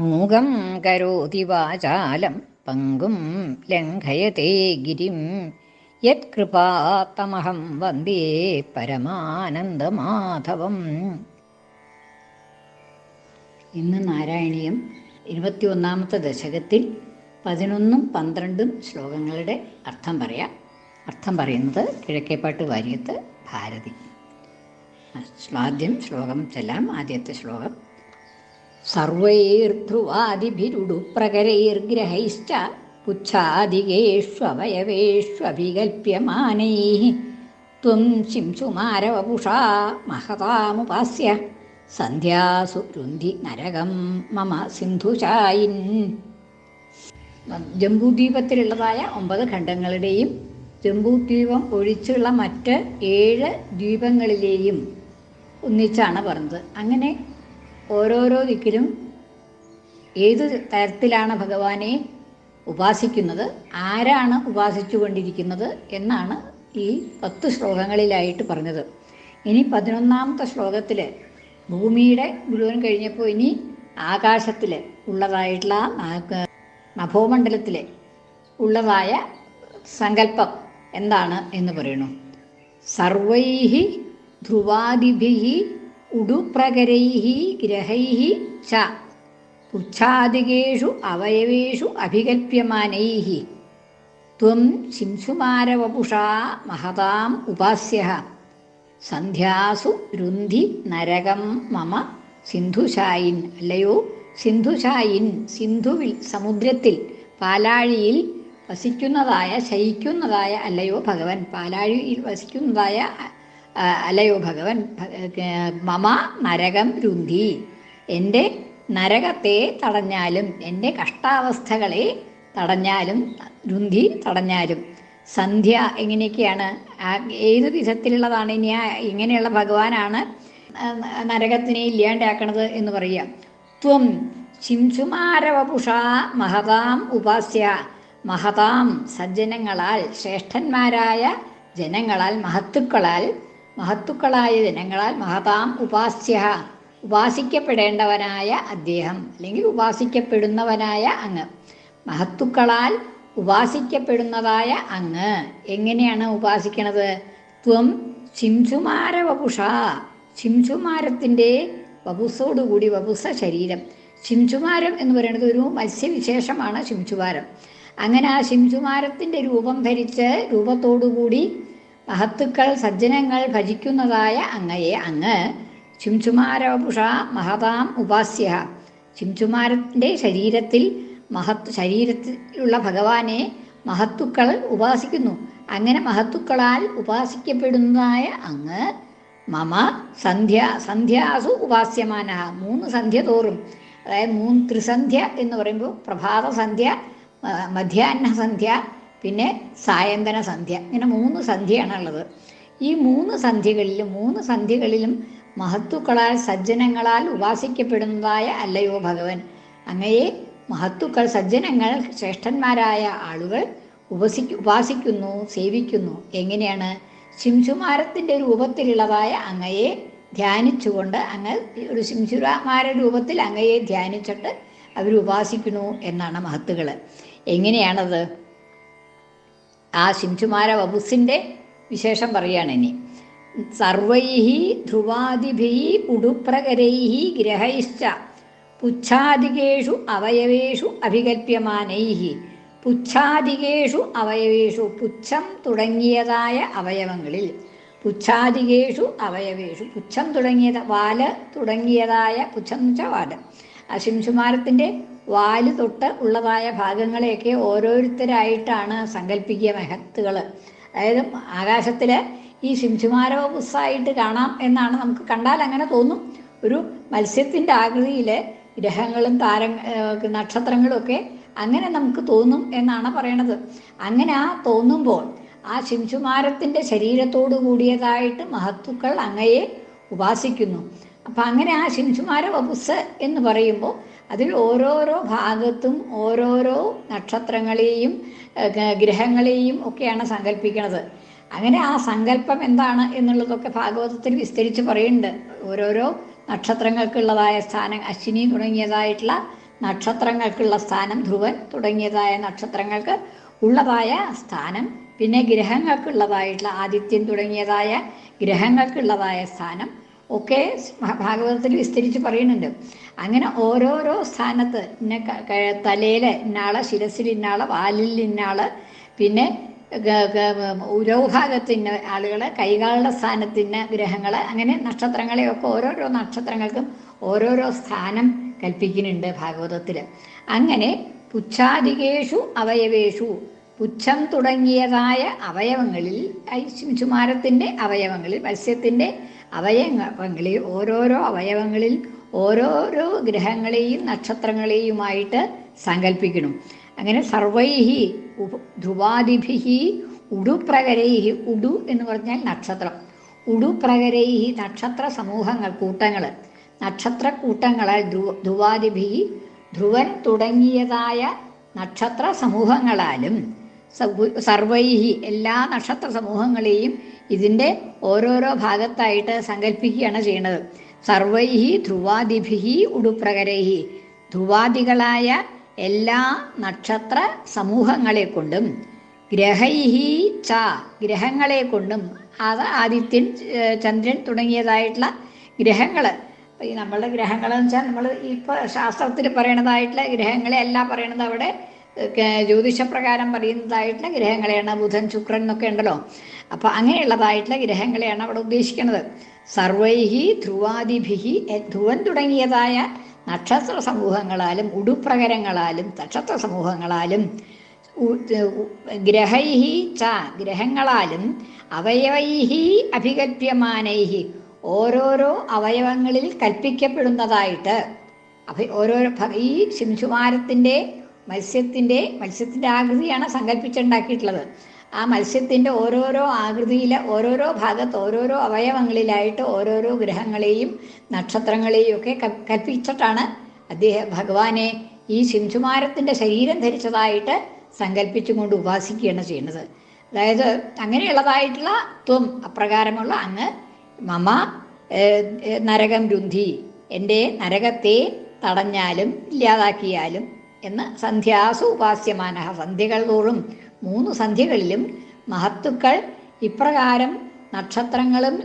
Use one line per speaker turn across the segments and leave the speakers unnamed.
മൂകം കരോതി വാചാലം പങ്കും ലംഘയത്തെ ഗിരിം. യത്കൃപാത്തമഹം വന്ദേ പരമാനന്ദമാധവം. ഇന്ന് നാരായണീയം ഇരുപത്തിയൊന്നാമത്തെ ദശകത്തിൽ പതിനൊന്നും പന്ത്രണ്ടും ശ്ലോകങ്ങളുടെ അർത്ഥം പറയാം. അർത്ഥം പറയുന്നത് കിഴക്കേപ്പാട്ട് വാര്യത്ത് ഭാരതി. ആദ്യം ശ്ലോകം ചെല്ലാം ആദ്യത്തെ ശ്ലോകം. സർവൈർധ്രുവാദിഭിരുടുപ്രകരൈർഗ്രഹൈശ്ച പുച്ഛാദികേഷ്വവയവേഷ്വഭികൽപ്യമാനൈः त्वं शिंशुमारवपुषा महतामुपास्य സന്ധ്യാസു രുന്ധി നരകം മമ സിന്ധുചായിൻ ജംബൂദ്വീപത്തിലുള്ളതായ ഒമ്പത് ഖണ്ഡങ്ങളുടെയും ജംബൂദ്വീപം ഒഴിച്ചുള്ള മറ്റ് ഏഴ് ദ്വീപങ്ങളിലെയും ഒന്നിച്ചാണ് പറഞ്ഞത് അങ്ങനെ ഓരോരോ ദിക്കിലും ഏത് തരത്തിലാണ് ഭഗവാനെ ഉപാസിക്കുന്നത് ആരാണ് ഉപാസിച്ചു കൊണ്ടിരിക്കുന്നത് എന്നാണ് ഈ പത്ത് ശ്ലോകങ്ങളിലായിട്ട് പറഞ്ഞത്. ഇനി പതിനൊന്നാമത്തെ ശ്ലോകത്തിൽ ഭൂമിയുടെ മുഴുവൻ കഴിഞ്ഞപ്പോൾ ഇനി ആകാശത്തിൽ ഉള്ളതായിട്ടുള്ള നഭോമണ്ഡലത്തിൽ ഉള്ളതായ സങ്കല്പം എന്താണ് എന്ന് പറയുന്നു. സർവൈഹി ധ്രുവാദിഭി ഉടുപ്രകരൈഹി ഗ്രഹൈ ച. പുച്ഛാദികേഷു അവയവേഷു അഭികൽപ്യമാനൈः ത്വം ശിംസുമാരവപുഷാ മഹതാം ഉപാസ്യ സന്ധ്യാസു രുന്ധി നരകം മമ സിന്ധുശായിൻ. അല്ലയോ? സിന്ധുശായിൻ സിന്ധുവിൽ സമുദ്രത്തിൽ പാലാഴിയിൽ വസിക്കുന്നതായ ശയിക്കുന്നതായ അല്ലയോ ഭഗവൻ? പാലാഴിയിൽ വസിക്കുന്നതായ അല്ലയോ ഭഗവൻ മമ നരകം രുന്ധി. എന്റെ നരകത്തെ തടഞ്ഞാലും എന്റെ കഷ്ടാവസ്ഥകളെ തടഞ്ഞാലും രുന്ധി തടഞ്ഞാലും. സന്ധ്യ എങ്ങനെയൊക്കെയാണ്? ഏത് വിധത്തിലുള്ളതാണ്? ഇനി ഇങ്ങനെയുള്ള ഭഗവാനാണ് നരകത്തിനെ ഇല്ലാണ്ടാക്കണത് എന്ന് പറയുക. ത്വം ശിംസുമാരവപുഷ മഹതാം ഉപാസ്യ. മഹതാം സജ്ജനങ്ങളാൽ ശ്രേഷ്ഠന്മാരായ ജനങ്ങളാൽ മഹത്തുക്കളാൽ മഹത്തുക്കളായ ജനങ്ങളാൽ മഹതാം ഉപാസ്യ ഉപാസിക്കപ്പെടേണ്ടവനായ അദ്ദേഹം അല്ലെങ്കിൽ ഉപാസിക്കപ്പെടുന്നവനായ അങ്ങ്. മഹത്തുക്കളാൽ ഉപാസിക്കപ്പെടുന്നതായ അങ്ങ്. എങ്ങനെയാണ് ഉപാസിക്കണത്? ത്വം ശിംശുമാര വപുഷ. ശിംശുമാരത്തിന്റെ വപുസോടുകൂടി വപുസ ശരീരം. ശിംശുമാരം എന്ന് പറയുന്നത് ഒരു മത്സ്യവിശേഷമാണ് ശിംശുമാരം അങ്ങനെ ആ ശിംശുമാരത്തിന്റെ രൂപം ധരിച്ച് രൂപത്തോടുകൂടി മഹത്തുക്കൾ സജ്ജനങ്ങൾ ഭജിക്കുന്നതായ അങ്ങയെ അങ്ങ്. ചിംസുമാരവപുഷ മഹതാം ഉപാസ്യ ചിംസുമാരത്തിന്റെ ശരീരത്തിൽ മഹത്ത് ശരീരത്തിലുള്ള ഭഗവാനെ മഹത്തുക്കൾ ഉപാസിക്കുന്നു. അങ്ങനെ മഹത്തുക്കളാൽ ഉപാസിക്കപ്പെടുന്നതായ അങ്ങ് മമ സന്ധ്യ സന്ധ്യാസു ഉപാസ്യമാന മൂന്ന് സന്ധ്യ തോറും. അതായത് മൂന്ന് ത്രിസന്ധ്യ എന്ന് പറയുമ്പോൾ പ്രഭാത സന്ധ്യ മധ്യാഹ്ന സന്ധ്യ പിന്നെ സായന്തന സന്ധ്യ. ഇങ്ങനെ മൂന്ന് സന്ധ്യയാണുള്ളത്. ഈ മൂന്ന് സന്ധ്യകളിലും മൂന്ന് സന്ധ്യകളിലും മഹത്തുക്കളാൽ സജ്ജനങ്ങളാൽ ഉപാസിക്കപ്പെടുന്നതായ അല്ലയോ ഭഗവൻ. അങ്ങയെ മഹത്തുക്കൾ സജ്ജനങ്ങൾ ശ്രേഷ്ഠന്മാരായ ആളുകൾ ഉപസി ഉപാസിക്കുന്നു സേവിക്കുന്നു. എങ്ങനെയാണ്? ശിംശുമാരത്തിന്റെ രൂപത്തിലുള്ളതായ അങ്ങയെ ധ്യാനിച്ചുകൊണ്ട് അങ്ങ് ഒരു ശിംശുമാര രൂപത്തിൽ അങ്ങയെ ധ്യാനിച്ചിട്ട് അവർ ഉപാസിക്കുന്നു എന്നാണ് മഹത്തുകൾ എങ്ങനെയാണത്? ആ ശിംശുമാര വപുസിന്റെ വിശേഷം പറയുകയാണ് ഇനി. സർവൈഹി ധ്രുവാദിഭി ഉടുപ്രകരൈഹി ഗ്രഹൈശ്ച. പുച്ഛാദികേഷു അവയവേഷു അഭികൽപ്യമാനൈः പുച്ഛാദികേഷു അവയവേഷു പുച്ഛം തുടങ്ങിയതായ അവയവങ്ങളിൽ. പുച്ഛാദികേഷു അവയവേഷു പുച്ഛം തുടങ്ങിയത് വാൽ തുടങ്ങിയതായ പുച്ഛം എന്ന് വെച്ചാൽ വാൽ. ആ ശിംശുമാരത്തിന്റെ വാൽ തൊട്ട് ഉള്ളതായ ഭാഗങ്ങളെയൊക്കെ ഓരോരുത്തരായിട്ടാണ് സങ്കല്പിക്കുക മെഹത്തുകൾ അതായത് ആകാശത്തിൽ ഈ ശിംശുമാരവ പുസ്സായിട്ട് കാണാം എന്നാണ് നമുക്ക് കണ്ടാൽ അങ്ങനെ തോന്നും. ഒരു മത്സ്യത്തിന്റെ ആകൃതിയിൽ ഗ്രഹങ്ങളും താര നക്ഷത്രങ്ങളും ഒക്കെ അങ്ങനെ നമുക്ക് തോന്നും എന്നാണ് പറയണത്. അങ്ങനെ ആ തോന്നുമ്പോൾ ആ ശിംശുമാരത്തിന്റെ ശരീരത്തോടു കൂടിയതായിട്ട് മഹത്തുക്കൾ അങ്ങയെ ഉപാസിക്കുന്നു. അപ്പം അങ്ങനെ ആ ശിംശുമാര വപുസ് എന്ന് പറയുമ്പോൾ അതിൽ ഓരോരോ ഭാഗത്തും ഓരോരോ നക്ഷത്രങ്ങളെയും ഗ്രഹങ്ങളെയും ഒക്കെയാണ് സങ്കല്പിക്കുന്നത് അങ്ങനെ ആ സങ്കല്പം എന്താണ് എന്നുള്ളതൊക്കെ ഭാഗവതത്തിൽ വിസ്തരിച്ച് പറയുന്നുണ്ട്. ഓരോരോ നക്ഷത്രങ്ങൾക്കുള്ളതായ സ്ഥാനം അശ്വിനി തുടങ്ങിയതായിട്ടുള്ള നക്ഷത്രങ്ങൾക്കുള്ള സ്ഥാനം ധ്രുവൻ തുടങ്ങിയതായ നക്ഷത്രങ്ങൾക്ക് ഉള്ളതായ സ്ഥാനം പിന്നെ ഗ്രഹങ്ങൾക്കുള്ളതായിട്ടുള്ള ആദിത്യം തുടങ്ങിയതായ ഗ്രഹങ്ങൾക്കുള്ളതായ സ്ഥാനം ഒക്കെ ഭാഗവതത്തിൽ വിസ്തരിച്ച് പറയുന്നുണ്ട്. അങ്ങനെ ഓരോരോ സ്ഥാനത്ത് ഇന്ന തലയിൽ ഇന്നാൾ ശിരസിൽ ഇന്നാൾ വാലിൽ ഇന്നാൾ പിന്നെ ഉരോഭാഗത്തിന് ആളുകൾ കൈകാളുടെ സ്ഥാനത്തിന് ഇന്ന അങ്ങനെ നക്ഷത്രങ്ങളെയൊക്കെ ഓരോരോ നക്ഷത്രങ്ങൾക്കും ഓരോരോ സ്ഥാനം കൽപ്പിക്കുന്നുണ്ട് ഭാഗവതത്തിൽ അങ്ങനെ പുച്ഛാദികേഷു അവയവേഷു പുച്ഛം തുടങ്ങിയതായ അവയവങ്ങളിൽ ഐ ശിശുമാരത്തിന്റെ അവയവങ്ങളിൽ മത്സ്യത്തിന്റെ അവയവങ്ങളിൽ ഓരോരോ അവയവങ്ങളിൽ ഓരോരോ ഗ്രഹങ്ങളെയും നക്ഷത്രങ്ങളെയുമായിട്ട് സങ്കല്പിക്കണം അങ്ങനെ സർവൈഹി ധ്രുവാദിഭിഹി ഉടുപ്രകരൈഹി ഉടു എന്ന് പറഞ്ഞാൽ നക്ഷത്രം. ഉടുപ്രകരൈഹി നക്ഷത്ര സമൂഹങ്ങൾ കൂട്ടങ്ങൾ നക്ഷത്ര കൂട്ടങ്ങളാൽ ധ്രുവ ധ്രുവാദിഭിഹി ധ്രുവൻ തുടങ്ങിയതായ നക്ഷത്ര സമൂഹങ്ങളാലും സർവൈഹി എല്ലാ നക്ഷത്ര സമൂഹങ്ങളെയും ഇതിന്റെ ഓരോരോ ഭാഗത്തായിട്ട് സങ്കല്പിക്കുകയാണ് ചെയ്യുന്നത്. സർവൈഹി ധ്രുവാദിഭിഹി ഉടുപ്രകരൈഹി. ധ്രുവാദികളായ എല്ലാ നക്ഷത്ര സമൂഹങ്ങളെ കൊണ്ടും ഗ്രഹൈഹി ച ഗ്രഹങ്ങളെ കൊണ്ടും അത് ആദിത്യൻ ചന്ദ്രൻ തുടങ്ങിയതായിട്ടുള്ള ഗ്രഹങ്ങൾ ഈ നമ്മളുടെ ഗ്രഹങ്ങളെന്ന് വെച്ചാൽ നമ്മൾ ഇപ്പോൾ ശാസ്ത്രത്തിൽ പറയണതായിട്ടുള്ള ഗ്രഹങ്ങളെ അല്ല പറയണത് അവിടെ. ജ്യോതിഷപ്രകാരം പറയുന്നതായിട്ടുള്ള ഗ്രഹങ്ങളെയാണ് ബുധൻ ശുക്രൻ എന്നൊക്കെ ഉണ്ടല്ലോ. അപ്പോൾ അങ്ങനെയുള്ളതായിട്ടുള്ള ഗ്രഹങ്ങളെയാണ് അവിടെ ഉദ്ദേശിക്കുന്നത്. സർവൈഹി ധ്രുവാദിഭിഹി ധ്രുവൻ തുടങ്ങിയതായ നക്ഷത്ര സമൂഹങ്ങളാലും ഉടുപ്രകരങ്ങളാലും നക്ഷത്ര സമൂഹങ്ങളാലും ഗ്രഹൈഹി ച ഗ്രഹങ്ങളാലും അവയവൈഹി അഭികല്പ്യമാനൈഹി ഓരോരോ അവയവങ്ങളിൽ കൽപ്പിക്കപ്പെടുന്നതായിട്ട്. അഭി ഓരോരോ ഈ ശിംശുമാരത്തിന്റെ മത്സ്യത്തിന്റെ മത്സ്യത്തിന്റെ ആകൃതിയാണ് സങ്കല്പിച്ചുണ്ടാക്കിയിട്ടുള്ളത് ആ മത്സ്യത്തിന്റെ ഓരോരോ ആകൃതിയിൽ ഓരോരോ ഭാഗത്ത് ഓരോരോ അവയവങ്ങളിലായിട്ട് ഓരോരോ ഗ്രഹങ്ങളെയും നക്ഷത്രങ്ങളെയും ഒക്കെ കൽപ്പിച്ചിട്ടാണ് അദ്ദേഹം ഭഗവാനെ ഈ ശിംശുമാരത്തിന്റെ ശരീരം ധരിച്ചതായിട്ട് സങ്കല്പിച്ചുകൊണ്ട് ഉപാസിക്കുകയാണ് ചെയ്യുന്നത്. അതായത് അങ്ങനെയുള്ളതായിട്ടുള്ള ത്വം അപ്രകാരമുള്ള അങ്ങ് മമ നരകം രുന്ധി എന്റെ നരകത്തെ തടഞ്ഞാലും ഇല്ലാതാക്കിയാലും എന്ന് സന്ധ്യാസു ഉപാസ്യമാന. സന്ധ്യകൾ തോറും മൂന്ന് സന്ധ്യകളിലും മഹത്തുക്കൾ ഇപ്രകാരം നക്ഷത്രങ്ങളും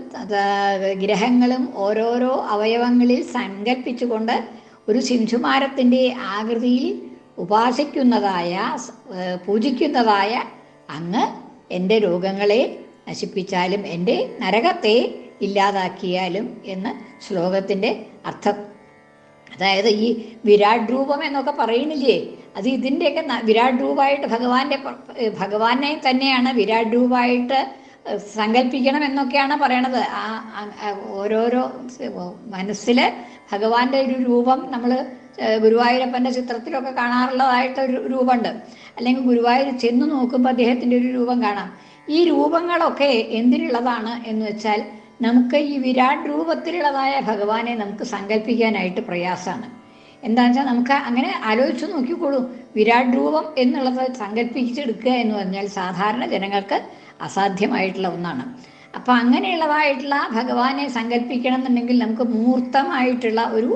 ഗ്രഹങ്ങളും ഓരോരോ അവയവങ്ങളിൽ സങ്കല്പിച്ചുകൊണ്ട് ഒരു ശിംഷുമാരത്തിന്റെ ആകൃതിയിൽ ഉപാസിക്കുന്നതായ പൂജിക്കുന്നതായ അങ്ങ് എന്റെ രോഗങ്ങളെ നശിപ്പിച്ചാലും എന്റെ നരകത്തെ ഇല്ലാതാക്കിയാലും എന്ന് ശ്ലോകത്തിന്റെ അർത്ഥം അതായത് ഈ വിരാട് രൂപം എന്നൊക്കെ പറയുന്നില്ലേ? അത് ഇതിന്റെയൊക്കെ വിരാട് രൂപമായിട്ട് ഭഗവാന്റെ ഭഗവാനെ തന്നെയാണ് വിരാട് രൂപമായിട്ട് സങ്കല്പിക്കണം എന്നൊക്കെയാണ് പറയണത്. ആ ഓരോരോ മനസ്സിൽ ഭഗവാന്റെ ഒരു രൂപം നമ്മൾ ഗുരുവായൂരപ്പന്റെ ചിത്രത്തിലൊക്കെ കാണാറുള്ളതായിട്ട് ഒരു രൂപമുണ്ട്. അല്ലെങ്കിൽ ഗുരുവായൂർ ചെന്ന് നോക്കുമ്പോൾ അദ്ദേഹത്തിന്റെ ഒരു രൂപം കാണാം. ഈ രൂപങ്ങളൊക്കെ എന്തിനുള്ളതാണ് എന്ന് വെച്ചാൽ നമുക്ക് ഈ വിരാട് രൂപത്തിലുള്ളതായ ഭഗവാനെ നമുക്ക് സങ്കല്പിക്കാനായിട്ട് പ്രയാസമാണ്. എന്താണെന്ന് വെച്ചാൽ നമുക്ക് അങ്ങനെ ആലോചിച്ച് നോക്കിക്കോളൂ. വിരാട് രൂപം എന്നുള്ളത് സങ്കല്പിച്ചെടുക്കുക എന്ന് പറഞ്ഞാൽ സാധാരണ ജനങ്ങൾക്ക് അസാധ്യമായിട്ടുള്ള ഒന്നാണ്. അപ്പം അങ്ങനെയുള്ളതായിട്ടുള്ള ഭഗവാനെ സങ്കല്പിക്കണം എന്നുണ്ടെങ്കിൽ നമുക്ക് മൂർത്തമായിട്ടുള്ള ഒരു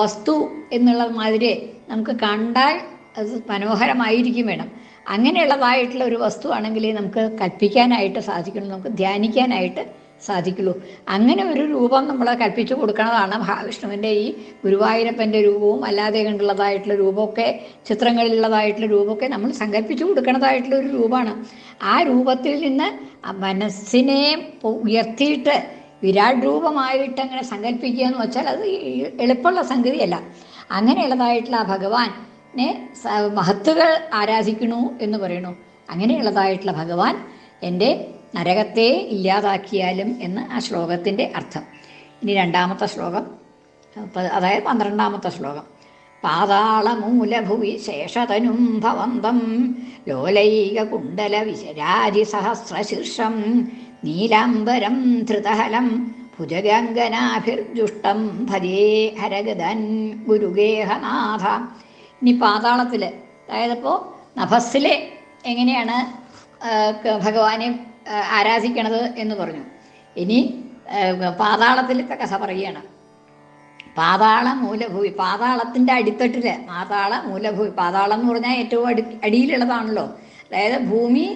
വസ്തു എന്നുള്ള മാതിരി നമുക്ക് കണ്ടാൽ അത് മനോഹരമായിരിക്കും വേണം. അങ്ങനെയുള്ളതായിട്ടുള്ള ഒരു വസ്തു ആണെങ്കിൽ നമുക്ക് കൽപ്പിക്കാനായിട്ട് സാധിക്കുള്ളൂ. നമുക്ക് ധ്യാനിക്കാനായിട്ട് സാധിക്കുള്ളൂ. അങ്ങനെ ഒരു രൂപം നമ്മൾ കൽപ്പിച്ചു കൊടുക്കുന്നതാണ് മഹാവിഷ്ണുവിന്റെ ഈ ഗുരുവായൂരപ്പന്റെ രൂപവും അല്ലാതെ കണ്ടുള്ളതായിട്ടുള്ള രൂപമൊക്കെ ചിത്രങ്ങളിലുള്ളതായിട്ടുള്ള രൂപമൊക്കെ നമ്മൾ സങ്കല്പിച്ചു കൊടുക്കുന്നതായിട്ടുള്ള ഒരു രൂപമാണ്. ആ രൂപത്തിൽ നിന്ന് മനസ്സിനെ ഉയർത്തിയിട്ട് വിരാട് രൂപമായിട്ട് അങ്ങനെ സങ്കല്പിക്കുക എന്ന് വെച്ചാൽ അത് എളുപ്പമുള്ള സംഗതിയല്ല. അങ്ങനെയുള്ളതായിട്ടുള്ള ആ ഭഗവാനെ മഹത്തുകൾ ആരാധിക്കണു എന്ന് പറയണു അങ്ങനെയുള്ളതായിട്ടുള്ള ഭഗവാൻ എന്റെ നരകത്തെ ഇല്ലാതാക്കിയാലും എന്ന് ആ ശ്ലോകത്തിന്റെ അർത്ഥം. ഇനി രണ്ടാമത്തെ ശ്ലോകം അതായത് പന്ത്രണ്ടാമത്തെ ശ്ലോകം. പാതാളമൂലഭുവി ശേഷതനും ഭവന്തം ലോലൈക കുണ്ടല വിശരാജി സഹസ്രശീർഷം നീലാംബരം ധൃതഹലം ഭുജഗംഗനാഭിർജുഷ്ടം ഭജേ ഹരഗതൻ ഗുരുഗേഹനാഥ. ഇനി പാതാളത്തിൽ അതായത് ഇപ്പോൾ നഭസ്സിലെ എങ്ങനെയാണ് ഭഗവാനെ ആരാധിക്കണത് എന്ന് പറഞ്ഞു. ഇനി പാതാളത്തിലത്തെ കഥ പറയുകയാണ്. പാതാള മൂലഭൂമി പാതാളത്തിന്റെ അടിത്തട്ടിൽ പാതാള മൂലഭൂമി പാതാളം എന്ന് പറഞ്ഞാൽ ഏറ്റവും അടി അടിയിലുള്ളതാണല്ലോ. അതായത് ഭൂമി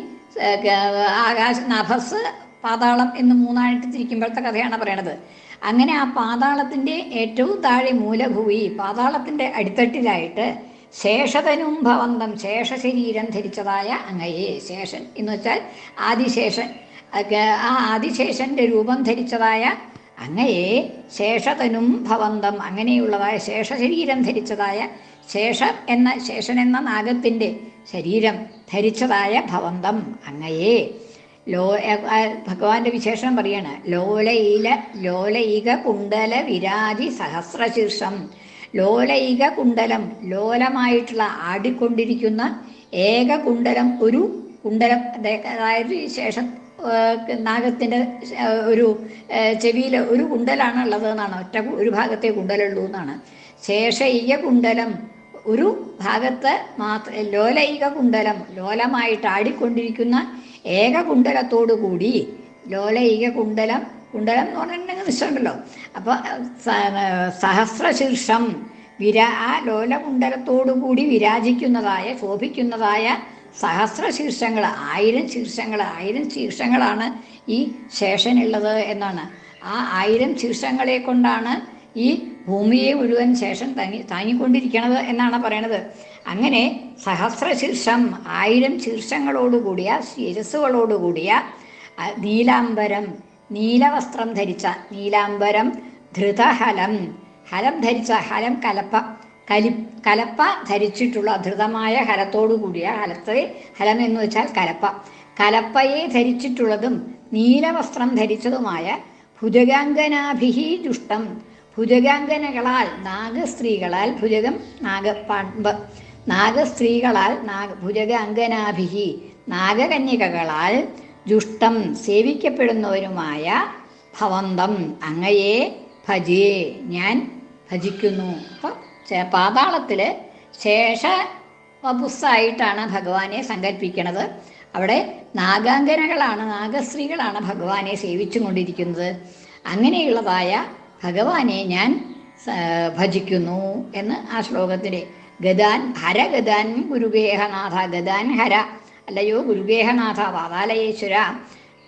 ആകാശ നഭസ് പാതാളം എന്ന് മൂന്നായിട്ട് തിരിക്കുമ്പോഴത്തെ കഥയാണ് പറയണത്. അങ്ങനെ ആ പാതാളത്തിന്റെ ഏറ്റവും താഴെ മൂലഭൂമി പാതാളത്തിന്റെ അടിത്തട്ടിലായിട്ട് ശേഷതനും ഭവന്തം ശേഷശരീരം ധരിച്ചതായ അങ്ങയെ ശേഷൻ എന്ന് വെച്ചാൽ ആദിശേഷൻ ആ ആദിശേഷന്റെ രൂപം ധരിച്ചതായ അങ്ങയെ ശേഷതനും ഭവന്തം അങ്ങനെയുള്ളതായ ശേഷശരീരം ധരിച്ചതായ ശേഷം എന്ന ശേഷൻ എന്ന നാഗത്തിന്റെ ശരീരം ധരിച്ചതായ ഭവന്തം അങ്ങയെ. ലോ ഭഗവാന്റെ വിശേഷണം പറയാണ് ലോലയില ലോലയിക കുണ്ടല വിരാജി സഹസ്രശീർഷം. ലോലയിക കുണ്ടലം ലോലമായിട്ടുള്ള ആടിക്കൊണ്ടിരിക്കുന്ന ഏക കുണ്ടലം ഒരു കുണ്ടലം അതായത് ശേഷം നാഗത്തിന്റെ ഒരു ചെവിയിൽ ഒരു കുണ്ടലാണ് ഉള്ളത് എന്നാണ്. ഒറ്റ ഒരു ഭാഗത്തെ കുണ്ടലുള്ളൂ എന്നാണ്. ശേഷയ്യ കുണ്ടലം ഒരു ഭാഗത്ത് മാത്ര ലോലൈക കുണ്ടലം ലോലമായിട്ട് ആടിക്കൊണ്ടിരിക്കുന്ന ഏക കുണ്ടലത്തോടു കൂടി ലോലൈക കുണ്ടലം കുണ്ടലം എന്ന് പറഞ്ഞിട്ടുണ്ടെങ്കിൽ നിശ്ചയമുണ്ടല്ലോ. അപ്പോൾ സഹസ്രശീർഷം വിരാ ആ ലോലകുണ്ടലത്തോടു കൂടി വിരാജിക്കുന്നതായ ശോഭിക്കുന്നതായ സഹസ്ര ശീർഷങ്ങൾ ആയിരം ശീർഷങ്ങൾ ആയിരം ശീർഷങ്ങളാണ് ഈ ശേഷനുള്ളത് എന്നാണ്. ആ ആയിരം ശീർഷങ്ങളെ കൊണ്ടാണ് ഈ ഭൂമിയെ മുഴുവൻ ശേഷം തങ്ങി താങ്ങിക്കൊണ്ടിരിക്കണത് എന്നാണ് പറയണത്. അങ്ങനെ സഹസ്ര ശീർഷം ആയിരം ശീർഷങ്ങളോടുകൂടിയ ശിരസ്സുകളോടുകൂടിയ ആ, നീലാംബരം നീലവസ്ത്രം ധരിച്ച നീലാംബരം ധൃതഹലം. ഹലം ധരിച്ച ഹലം കലപ്പ കലി കലപ്പ ധരിച്ചിട്ടുള്ള ധൃതമായ ഹലത്തോടു കൂടിയ ഹലത്തെ ഹലം എന്ന് വെച്ചാൽ കലപ്പ. കലപ്പയെ ധരിച്ചിട്ടുള്ളതും നീലവസ്ത്രം ധരിച്ചതുമായ ഭുജഗാംഗനാഭിഹി ദുഷ്ടം. ഭുജഗാംഗനകളാൽ നാഗസ്ത്രീകളാൽ ഭുജകം നാഗ പമ്പ് നാഗസ്ത്രീകളാൽ നാഗ ഭുജഗാംഗനാഭിഹി നാഗകന്യകകളാൽ ദുഷ്ടം സേവിക്കപ്പെടുന്നവരുമായ ഭവന്തം അങ്ങയെ ഭജേ. ഞാൻ ഭജിക്കുന്നു. അപ്പം പാതാളത്തിൽ ശേഷ വപുസ്സായിട്ടാണ് ഭഗവാനെ സങ്കല്പിക്കുന്നത് അവിടെ നാഗാങ്കനകളാണ് നാഗസ്ത്രീകളാണ് ഭഗവാനെ സേവിച്ചുകൊണ്ടിരിക്കുന്നത്. അങ്ങനെയുള്ളതായ ഭഗവാനെ ഞാൻ ഭജിക്കുന്നു എന്ന് ആ ശ്ലോകത്തിലെ ഗതാൻ ഹര ഗതാൻ ഗുരുഗേഹനാഥ ഗതാൻ ഹര അല്ലയോ ഗുരുഗേഹനാഥ പാതാലയേശ്വര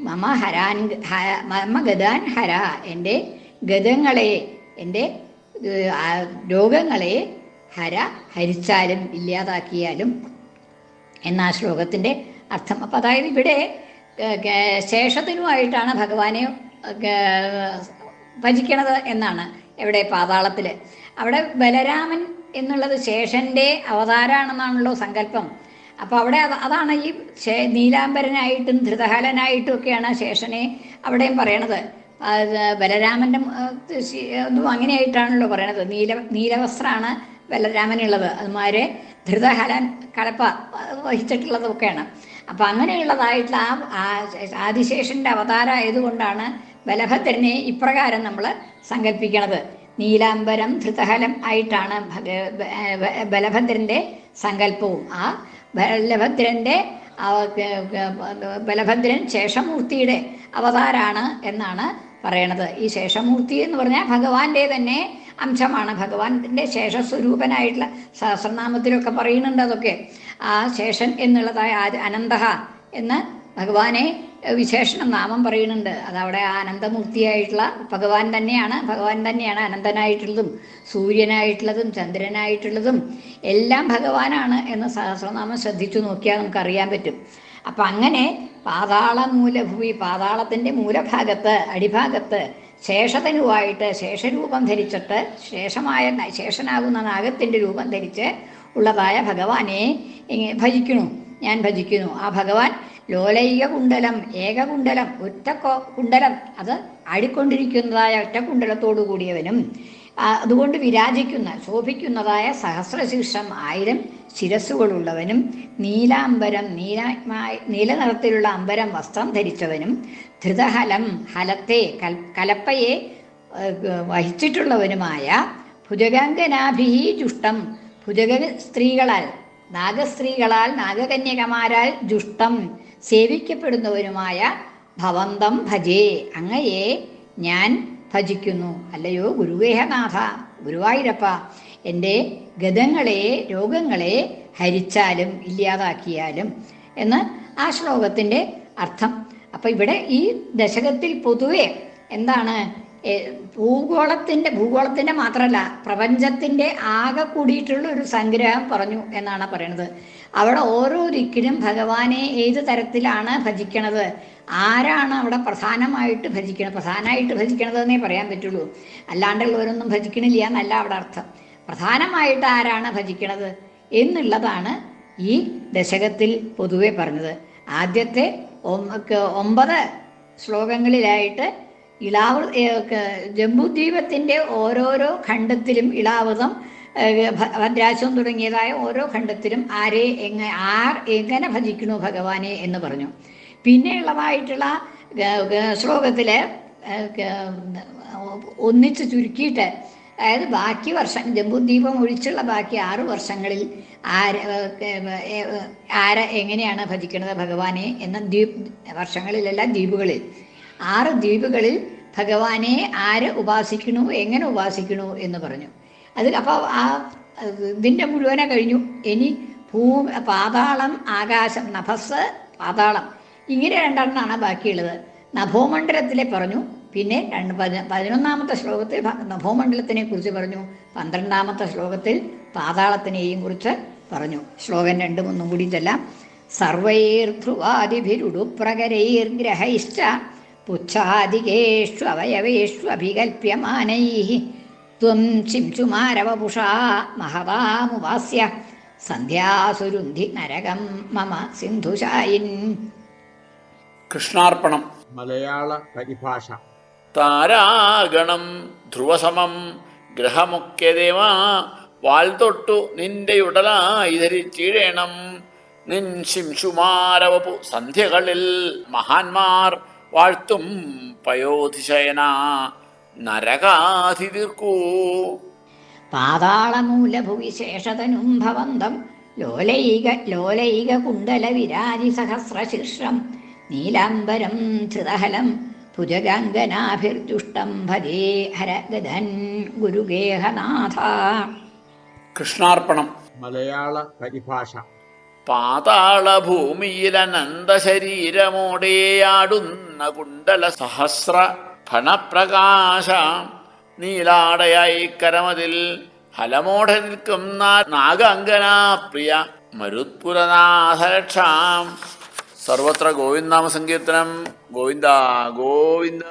മമ ഹരാൻ മമ ഗതാൻ ഹര എന്റെ ഗതങ്ങളെ എന്റെ രോഗങ്ങളെ ഹര ഹരിച്ചാലും ഇല്ലാതാക്കിയാലും എന്ന ശ്ലോകത്തിന്റെ അർത്ഥം. അപ്പം അതായത് ഇവിടെ ശേഷത്തിനുമായിട്ടാണ് ഭഗവാനെ ഭജിക്കണത് എന്നാണ് ഇവിടെ പാതാളത്തിൽ അവിടെ ബലരാമൻ എന്നുള്ളത് ശേഷന്റെ അവതാരമാണെന്നാണല്ലോ സങ്കല്പം. അപ്പോൾ അവിടെ അതാണ് ഈ നീലാംബരനായിട്ടും ധൃതഹലനായിട്ടും ഒക്കെയാണ് ശേഷനെ അവിടെയും പറയണത്. ബലരാമന്റെ ഒന്നും അങ്ങനെയായിട്ടാണല്ലോ പറയണത്. നീല നീലവസ്ത്രമാണ് ബലരാമനുള്ളത്. അതുമാരെ ധൃതഹലൻ കലപ്പ വഹിച്ചിട്ടുള്ളതൊക്കെയാണ്. അപ്പം അങ്ങനെയുള്ളതായിട്ടുള്ള ആ ആ ആദിശേഷന്റെ അവതാരം ആയതുകൊണ്ടാണ് ബലഭദ്രനെ ഇപ്രകാരം നമ്മൾ സങ്കല്പിക്കണത്. നീലാംബരം ധൃതഹലം ആയിട്ടാണ് ബലഭദ്രന്റെ സങ്കല്പവും. ആ ബലഭദ്രന്റെ ബലഭദ്രൻ ശേഷമൂർത്തിയുടെ അവതാരാണ് എന്നാണ് പറയണത്. ഈ ശേഷമൂർത്തി എന്ന് പറഞ്ഞാൽ ഭഗവാന്റെ തന്നെ അംശമാണ്. ഭഗവാന്റെ ശേഷസ്വരൂപനായിട്ടുള്ള സഹസ്രനാമത്തിലൊക്കെ പറയുന്നുണ്ട് അതൊക്കെ. ആ ശേഷൻ എന്നുള്ളതായ അനന്തഹ എന്ന് ഭഗവാനെ വിശേഷണം നാമം പറയുന്നുണ്ട്. അതവിടെ ആ അനന്തമൂർത്തിയായിട്ടുള്ള ഭഗവാൻ തന്നെയാണ്. ഭഗവാൻ തന്നെയാണ് അനന്തനായിട്ടുള്ളതും സൂര്യനായിട്ടുള്ളതും ചന്ദ്രനായിട്ടുള്ളതും. എല്ലാം ഭഗവാനാണ് എന്ന് സഹസ്രനാമം ശ്രദ്ധിച്ചു നോക്കിയാൽ നമുക്ക് അറിയാൻ പറ്റും. അപ്പം അങ്ങനെ പാതാള മൂലഭൂമി പാതാളത്തിന്റെ മൂലഭാഗത്ത് അടിഭാഗത്ത് ശേഷതനുവായിട്ട് ശേഷരൂപം ധരിച്ചിട്ട് ശേഷമായ ശേഷനാകുന്ന നാഗത്തിന്റെ രൂപം ധരിച്ച് ഉള്ളതായ ഭഗവാനെ ഭജിക്കുന്നു. ഞാൻ ഭജിക്കുന്നു. ആ ഭഗവാൻ ലോലൈക കുണ്ടലം ഏകകുണ്ടലം ഒറ്റ കുണ്ടലം അത് ആടിക്കൊണ്ടിരിക്കുന്നതായ ഒറ്റ കുണ്ടലത്തോടു കൂടിയവനും അതുകൊണ്ട് വിരാജിക്കുന്ന ശോഭിക്കുന്നതായ സഹസ്രശീർഷം ആയിരം ശിരസ്സുകളുള്ളവനും നീലാംബരം നീല നീല നിറത്തിലുള്ള അമ്പരം വസ്ത്രം ധരിച്ചവനും ധൃതഹലം ഹലത്തെ കൽ കലപ്പയെ വഹിച്ചിട്ടുള്ളവനുമായ ഭുജഗംഗനാഭിഹി ജുഷ്ടം. ഭുജഗ സ്ത്രീകളാൽ നാഗസ്ത്രീകളാൽ നാഗകന്യകമാരാൽ ജുഷ്ടം. സേവിക്കപ്പെടുന്നവനുമായ ഭവന്തം ഭജേ. അങ്ങയെ ഞാൻ ഭജിക്കുന്നു. അല്ലയോ ഗുരുവേഹനാഥ ഗുരുവായൂരപ്പ എന്റെ ഗതങ്ങളെ രോഗങ്ങളെ ഹരിച്ചാലും ഇല്ലാതാക്കിയാലും എന്ന് ആ ശ്ലോകത്തിന്റെ അർത്ഥം. അപ്പം ഇവിടെ ഈ ദശകത്തിൽ പൊതുവെ എന്താണ് ഭൂഗോളത്തിന്റെ ഭൂഗോളത്തിന്റെ മാത്രമല്ല പ്രപഞ്ചത്തിന്റെ ആകെ കൂടിയിട്ടുള്ള ഒരു സംഗ്രഹം പറഞ്ഞു എന്നാണ് പറയുന്നത്. അവിടെ ഓരോ ദിക്കിലും ഭഗവാനെ ഏത് തരത്തിലാണ് ഭജിക്കണത്? ആരാണ് അവിടെ പ്രധാനമായിട്ട് ഭജിക്കണത്? പ്രധാനമായിട്ട് ഭജിക്കണതെന്നേ പറയാൻ പറ്റുള്ളൂ. അല്ലാണ്ടുള്ളവരൊന്നും ഭജിക്കണില്ല എന്നല്ല അവിടെ അർത്ഥം. പ്രധാനമായിട്ട് ആരാണ് ഭജിക്കണത് എന്നുള്ളതാണ് ഈ ദശകത്തിൽ പൊതുവെ പറഞ്ഞത്. ആദ്യത്തെ ഒമ്പത് ശ്ലോകങ്ങളിലായിട്ട് ഇളാവ് ജമ്പുദ്വീപത്തിന്റെ ഓരോരോ ഖണ്ഡത്തിലും ഇളാവതം ഭദ്രാശം തുടങ്ങിയതായ ഓരോ ഖണ്ഡത്തിലും ആരെ എങ്ങ ആർ എങ്ങനെ ഭജിക്കണു ഭഗവാനെ എന്ന് പറഞ്ഞു. പിന്നെയുള്ളതായിട്ടുള്ള ശ്ലോകത്തിൽ ഒന്നിച്ച് ചുരുക്കിയിട്ട് അതായത് ബാക്കി വർഷം ജംബുദ്വീപം ഒഴിച്ചുള്ള ബാക്കി ആറ് വർഷങ്ങളിൽ ആര് ആര എങ്ങനെയാണ് ഭജിക്കുന്നത് ഭഗവാനെ എന്ന ദ്വീപ് വർഷങ്ങളിലല്ല ദ്വീപുകളിൽ. ആറ് ദ്വീപുകളിൽ ഭഗവാനെ ആര് ഉപാസിക്കണു എങ്ങനെ ഉപാസിക്കണു എന്ന് പറഞ്ഞു. അത് അപ്പോൾ ആ ഇതിന്റെ മുഴുവനെ കഴിഞ്ഞു. ഇനി ഭൂ പാതാളം ആകാശം നഭസ് പാതാളം ഇങ്ങനെ രണ്ടെണ്ണമാണ് ബാക്കിയുള്ളത്. നഭോമണ്ഡലത്തിലെ പറഞ്ഞു പിന്നെ രണ്ട് പതി- പതിനൊന്നാമത്തെ ശ്ലോകത്തിൽ നഭോമണ്ഡലത്തിനെ കുറിച്ച് പറഞ്ഞു പന്ത്രണ്ടാമത്തെ ശ്ലോകത്തിൽ പാതാളത്തിനെയും കുറിച്ച് പറഞ്ഞു. ശ്ലോകം രണ്ടും ഒന്നും കൂടി ചെല്ലാം. സർവൈർധ്രുവാദിഭിരുടുപ്രകരൈർഗ്രഹൈശ്ച പുച്ഛാദികേഷു അവയവേഷു അഭികൽപ്യമാനൈ ത്വം ചിംചുമാരവപുഷാ മഹവാമുവാസ്യ സന്ധ്യാസുരുന്ധി നരകം മമ സിന്ധുശായിൻ.
കൃഷ്ണാർപ്പണം.
മലയാള പരിഭാഷ.
താരാഗണം ധ്രുവസമം. ഗ്രഹമുഖ്യദേവാ വാൽതൊട്ടു നിന്റെ ഉടലായി ധരിച്ചിടേണം. നിൻ ശിംശുമാരവപു സന്ധ്യകളിൽ മഹാന്മാർ വാഴ്ത്തും പയോധിശയന നരകാധി തീർക്കൂ
പാതാളമൂലഭുവി ശേഷതനും ഭവന്തം ലോലൈക ലോലൈക കുണ്ടല വിരാജി സഹസ്രശീർഷം നീലാംബരം ധൃതഹലം ഭുജഗംഗനാഭിർജുഷ്ടം ഭജേ ഹരഗധൻ ഗുരുഗേഹനാഥ.
കൃഷ്ണാർപ്പണം.
മലയാള പരിഭാഷ.
പാതാള ഭൂമിയിൽ അനന്ത ശരീരമോടെയാടുന്ന കുണ്ടല സഹസ്ര ഫണപ്രകാശ. നീലാടയായി കരമതിൽ ഹലമോടെ നിൽക്കുന്ന നാഗാംഗനാ പ്രിയ മരുത്പുരനാഥരക്ഷാം സർവത്ര ഗോവിന്ദാമ സങ്കീർത്തനം ഗോവിന്ദ ഗോവിന്ദ.